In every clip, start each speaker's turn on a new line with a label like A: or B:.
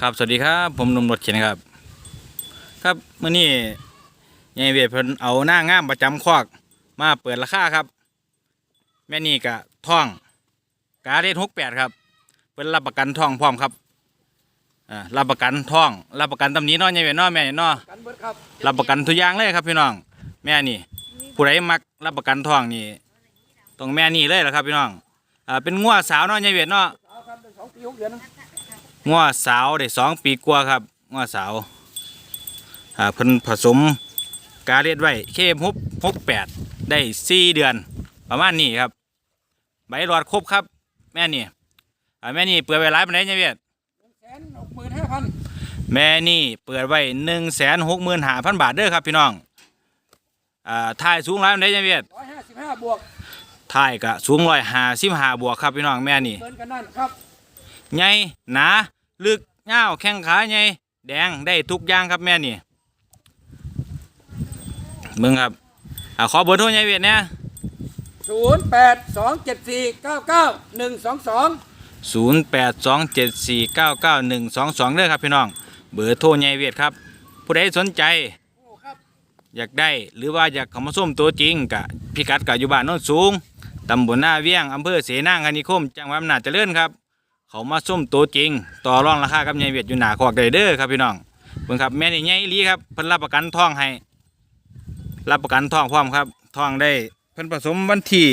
A: ครับสวัสดีครับผมหนุ่มรถเข็นครับ ครับมื่อนี้ยายเวทเพิ่นเอาหน้างามประจำคอกมาเปิดราคาครับ แม่นี่กะท่องกาเรทหกแปดครับเพิ่นรับประกันท่องพร้อมครับอ่ารับประกันท่องรับประกันตำหนี้เนาะยายเวทเนาะแม่นี่เนาะ
B: กันเบิดครับ
A: รับประกันทุกอย่างเลยครับพี่น้อง แม่นี่ผู้ใดมักรับประกันท่องนี่ต้องแม่นี่เลยแหละครับพี่น้องอ่าเป็นงัวสาวเนาะยายเวทเนาะ
B: สาวครับได้สองปีหกเดือนนะ
A: งัวสาวได้สองปีกว่าครับงัวสาวอ่าเพิ่นผสมกาเลียดไว้เคมฮุบหกแปดได้สี่เดือน ประมาณนี้ครับ ใบหลอดครบครับ แม่นี่อ่าแม่นี่เปิดไว้หลายปานใดเนี่ยเวียด
B: แสนหกหมื่นห้าพัน
A: แม่นี่เปิดไว้หนึ่งแสนหกหมื่นห้าพันบาทเด้อครับพี่น้องอ่าถ่ายสูงหลายปานใดเนี่ยเวียด
B: ร้อยห้าสิบห้าบวก
A: ถ่ายกะสูงร้อยห้าสิบห้าบวกครับพี่น้องแม่นี่
B: เกินกันนั่นครับ
A: ใหญ่หนา ลึกเงาวแข้งขาใหญ่แดงได้ทุกอย่างครับแม่นี่มึงครับอ่าขอเบอร์โทรใหญ่เวียดเนี่ย
B: ศูนย์แปดสองเจ็ดสี่เก้าเก้าหนึ่งสองสอง
A: ศูนย์แปดสองเจ็ดสี่เก้าเก้าหนึ่งสองสองเด้อครับพี่น้อง เบอร์โทรใหญ่เวียดครับ ผู้ใดสนใจ
B: โอ้ครับ
A: อยากได้หรือว่าอยากเข้ามาส้มตัวจริงกะพิกัดกะอยู่บ้านโน้นสูงตำบลหน้าเวียงอำเภอเสนางคณิคม จังหวัดอำนาจเจริญครับ เขามาส้มตัวจริง ต่อรองราคากับใหญ่เวียดอยู่หนาคอกไดเด้อครับพี่น้องเบิ่งครับแม่นี่ใหญ่ลีครับเพิ่นรับประกันทองให้รับประกันทองพร้อมครับทองได้เพิ่นผสมวันที่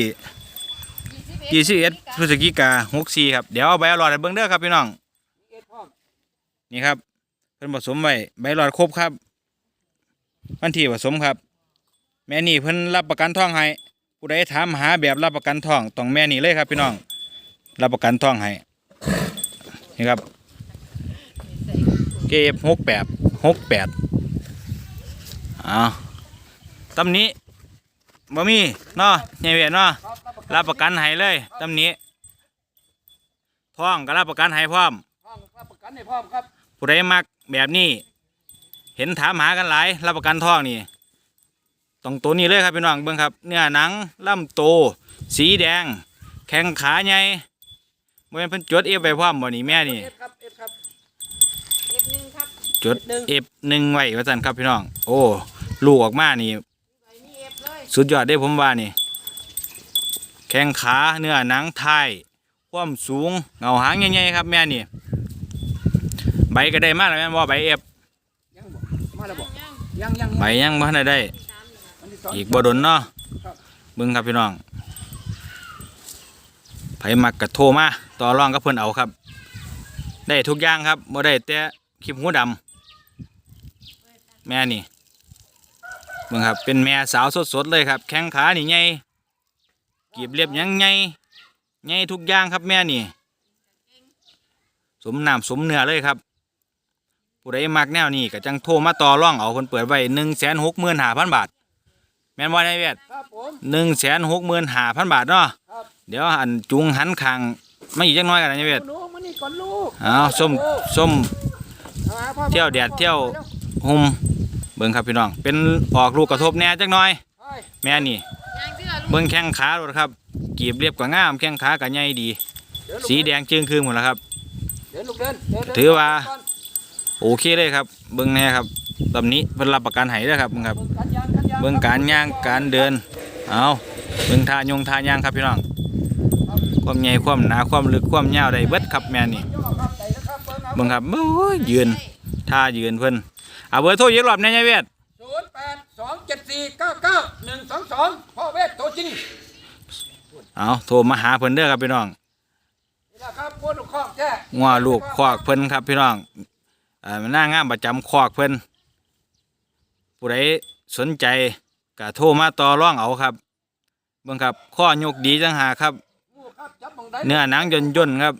A: 21พฤศจิกา64ครับเดี๋ยวเอาใบอาหลอดให้เบิ่งเด้อครับพี่น้องนี่ครับเพิ่นผสมไว้ใบหลอดครบครับ วันที่ผสมครับ แม่นี่เพิ่นรับประกันทองให้ผู้ใดถามหาแบบรับประกันทองต้องแม่นี่เลยครับพี่น้อง รับประกันทองให้ นี่ครับเก็บหกแปดหกแปดอ้าวตำหนี้บ่มีเนาะใหญ่เวียนเนาะ
B: ครับ
A: รับประกันให้เลยตำหนี้ทองก็รับประกันให้พร้อม
B: พร้อมรับประกันให้พร้อมครับ
A: ผู้ใดมักแบบนี้ เห็นถามหากันหลายรับประกันทองนี่ต้องตัวนี้เลยครับพี่น้องเบิ่งครับ เนื้อหนังลำโต สีแดง แข้งขาใหญ่ บ่แม่นเพิ่นจดเอฟไว้พร้อมบ่นี่แม่นี่
B: เอ็ดครับเอ็ดครับ
C: เอ็ดหนึ่งครับ
A: จดเอฟหนึ่งไว้ว่าซั่นครับพี่น้อง โอ้ลูกออกมานี่
C: ใบนี้เอฟเลย
A: สุดยอดได้ผมว่านี่ แข้งขาเนื้อหนังไทยความสูงเงาหางใหญ่ๆครับแม่นี่ ใบก็ได้มาแล้วแม่นบ่ใบเอฟ
B: ยังบอกมาแล้วบอก
C: ยัง
B: ยังยัง
A: ใบยังบ่ทันได้ได้
C: สามหนึ่ง
B: วันที่สอง
A: อีกบ่ดนเนาะ
B: ครับ
A: เบิ่งครับพี่น้อง ไผมักกะโทรมาต่อรองกับเพิ่นเอาครับ ได้ทุกอย่างครับบ่ได้แต่คลิปหูดำแม่นี่เบิ่งครับเป็นแม่สาวสดๆเลยครับ แข้งขานี่ใหญ่กีบเรียบหยังใหญ่ใหญ่ทุกอย่างครับแม่นี่ สมน้ำสมเนื้อเลยครับผู้ใดมักแนวนี้ก็จังโทรมาต่อรองเอาเพิ่นเปิดไว้165,000บาท แม่นบ่ได้เวียด
B: ครับผม
A: หนึ่งแสนหกหมื่นห้าพันบาทเนาะ
B: ครับ
A: เดี๋ยวอันจุงหันคางไม่อีกจักหน้อยกันนะเวียด
B: หนูมานี่ก่อนลูก
A: เอาส้มส้ม
B: หาพ่อ
A: เที่ยวแดดเที่ยวหุ่มเบิ่งครับพี่น้อง เป็นออกลูกกระทบแหน่จักหน้อย
B: ไป
A: แม่นี่
C: ยังเชื่อลูก
A: เบิ่งแข้งขาโลดครับ กีบเรียบกว่างามแข้งขาก็ใหญ่ดี
B: เยวลูก
A: สีแดงจึงคืนหมดแล้วครับ
B: เดินลูกเดินเดินเดิน
A: ถือว่า
B: ก่อน
A: โอเคเลยครับ เบิ่งแน่ครับตำนี้เพิ่นรับประกันให้เด้อครับเบิ่งครับ
B: เบิ่งการย่างการย่าง
A: เบิ่งการย่างการเดิน เอาเบิ่งท่ายงท่าย่างครับพี่น้อง ความใหญ่ความหนาความลึกความยาวได้เบิดครับแม่นี่
B: ย่อครับใจนะครับเบิ่งครับ
A: โอ้ยยืนท่ายืนเพิ่นเอาเบอร์โทรอีกรอบแน่ยายเวท
B: ศูนย์แปดสองเจ็ดสี่เก้าเก้าหนึ่งสองสองพ่อเวทตัวจริง
A: เอาโทรมาหาเพิ่นเด้อครับพี่น้อง
B: นี่แหละครับพวลูกคอกแท้
A: งัวลูกคอกเพิ่นครับพี่น้องเอ่อหน้างามประจำคอกเพิ่นผู้ใดสนใจก็โทรมาต่อรองเอาครับเบิ่งครับข้อยกดีจังหากครับ เนื้อหนังย่นย่นๆครับ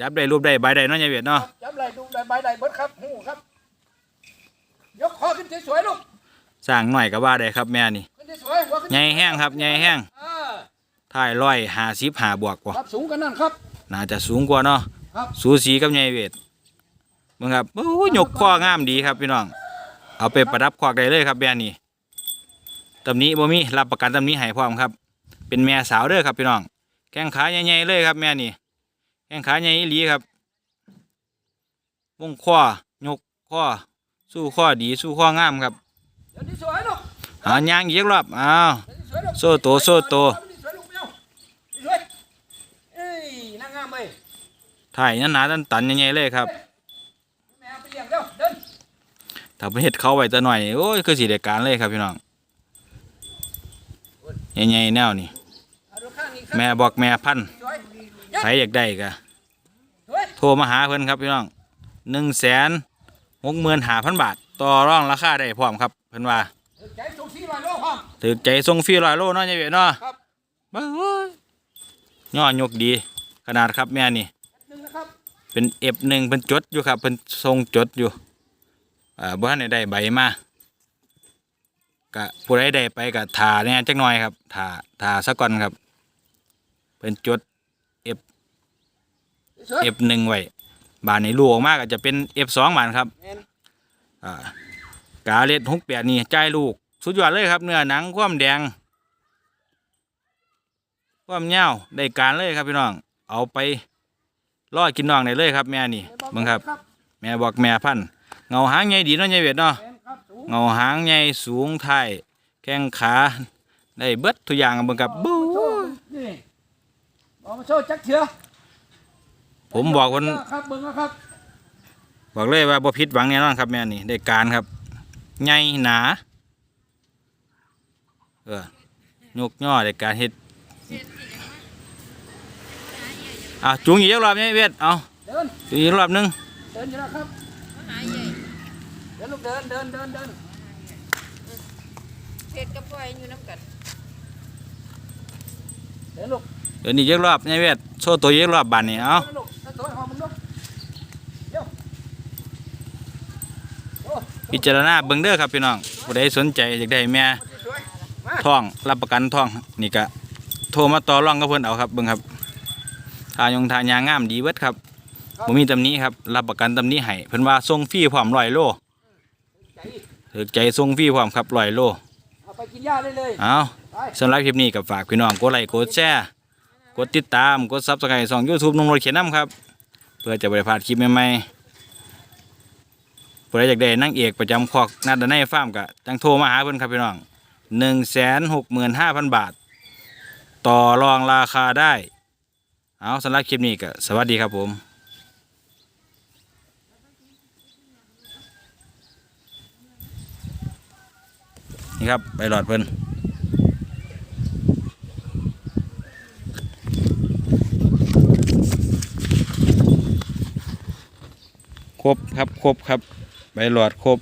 A: จับได้รูปได้ใบได้เนาะยายเวทเนาะ
B: จับไหลดูได้ใบได้เบิดครับหูครับยกคอขึ้นสวยๆลูก
A: สร้างหน่อยก็ว่าได้ครับแม่นี่
B: ขึ้นสวยๆหัวขึ้น
A: ใหญ่แห้งครับใหญ่แห้ง
B: อ่า
A: ท้ายร้อยห้าสิบห้าบวกกว่า
B: ครับสูงกันนั่นครับ
A: น่าจะสูงกว่าเนาะ
B: ครับ
A: สูสีกับยายเวทเบิ่งครับโอ้ยยกข้องามดีครับพี่น้อง เอาไปประดับควักได้เลยครับแบรนด์นี้ตำหนี้บ่มีรับประกันตำหนี้ให้พร้อมครับ เป็นแม่สาวเด้อครับพี่น้อง แข้งขาใหญ่ๆเลยครับแม่นี่ แข้งขาใหญ่อีหลีครับวงข้อยกข้อสู้ข้อดีสู้ข้องามครับ
B: เดี๋ยวนี้สวยลูก
A: หายางอีกรอบอ้าว
B: เดี๋ยวนี้สวยลูก
A: โซ่โตโซ่โต
B: เดี๋ยวนี้สวยลูกเมียวสวยเอ้ยนางงามไหม
A: ถ่ายหนาๆตันตันๆใหญ่ๆเลยครับ
B: แมวไปเลี้ยงเร็วเดิน
A: ถ้าไปเฮ็ดเขาไว้แต่หน่อยโอ้ยคือสิได้การเลยครับพี่น้องใหญ่ๆแนวนี่ แม่บอกแม่พันธุ์
B: สวย
A: ใครอยากได้ก็
B: สวย
A: โทรมาหาเพิ่นครับพี่น้องหนึ่งแสนหกหมื่นห้าพันบาท ต่อรองราคาได้พร้อมครับเพิ่นว่า
B: เออใจสูงสี่ร้อยโลพร้อม
A: ถือใจส่งฟรีร้อยโลเนาะยายเวทเนาะ
B: ครับ
A: บ้าเว้ยย่อยกดีขนาดครับแม่นี่
B: หนึ่งนะครับ
A: เป็นเอฟหนึ่งเป็นจดอยู่ครับเป็นทรงจดอยู่อ่าบ่ทันได้ได้ใบมากะผู้ใดได้ไปกะถาเนี่ยจักหน่อยครับถาถาซะก่อนครับ เป็นจด
B: สวย
A: เอฟหนึ่งไว้บานนี้ลูกออกมาก็จะเป็นเอฟสองบานครับ
B: แม่น
A: อ่ากาเล็ดหกแปดนี่ใจายลูก สุดยอดเลยครับเนื้อหนังความแดง ความเงาวได้การเลยครับพี่น้อง เอาไปล่อกินน้องได้เลยครับ แม่นี่เบังครับ แม่บอกแม่พันธุ์เงาหางใหญ่ดีเนาะใหญ่เวทเนาะ
B: แม่นครับสูง
A: เงาหางใหญ่สูงไทายแข้งขาได้เบิดทุกอย่างเบังครับบู๊
B: โชว์นี่ บอกมาโชว์จักเถื่อ
A: ผมบอกคน
B: ครับเบิ่งนะครับ
A: บอกเลยว่าบ่ผิดหวังแน่นอนครับแม่นี่ได้การครับใหญ่หนาเออยกย่อได้การเฮ็ดอะจูงอีกรอบนี้เวทเอา
B: เดิน
A: จูงอีกรอบหนึง
B: เดินอยู่แล้วครับ
C: หายใหญ่
B: เดินลูกเดินเดินเดินเดิน
C: เพชรกับปล่อยอยู่น้ำกัน
B: เดินลูก
A: เดี๋ยวนี้อีกรอบนี่เวทโชว์ตัวอีกรอบบานนี่เอา
B: เดินลูกถ้าตัวหอมมึงลูกเดี๋ยวโอ้
A: พิจารณาเบิ่งเด้อครับพี่น้องผู้ใดสนใจอยากได้แม่
B: สวยมา
A: ท้องรับประกันท้องนี่ก็โทรมาต่อรองกับเพิ่นเอาครับเบิ่งครับทายงทายางงามดีเบิดครับบ่มีตำหนี้ครับรับประกันตำหนี้ให้เพิ่นว่าส่งฟรีพร้อม100โล
B: ใจ
A: ถือใจส่งฟรีพร้อมครับ100โล
B: เอาไปกินหญ้าได้เลย
A: เอา
B: ไป
A: สำหรับคลิปนี้ก็ฝากพี่น้องกดไลค์กดแชร์ กดติดตามกด Subscribe ช่อง YouTube นุ่งรถเขียนน้ำครับ เพื่อจะบ่ได้พลาดคลิปใหม่ๆผู้ใดอยากได้นางเอกประจำคอกนัดานในฟาร์มก็จังโทรมาหาเพิ่อนครับพี่น้อง165,000บาท ต่อรองราคาได้ เอาสำหรับคลิปนี้ก็สวัสดีครับผมนี่ครับไปหลอดเพิ่น รบครับครบครับใบหลอดครบ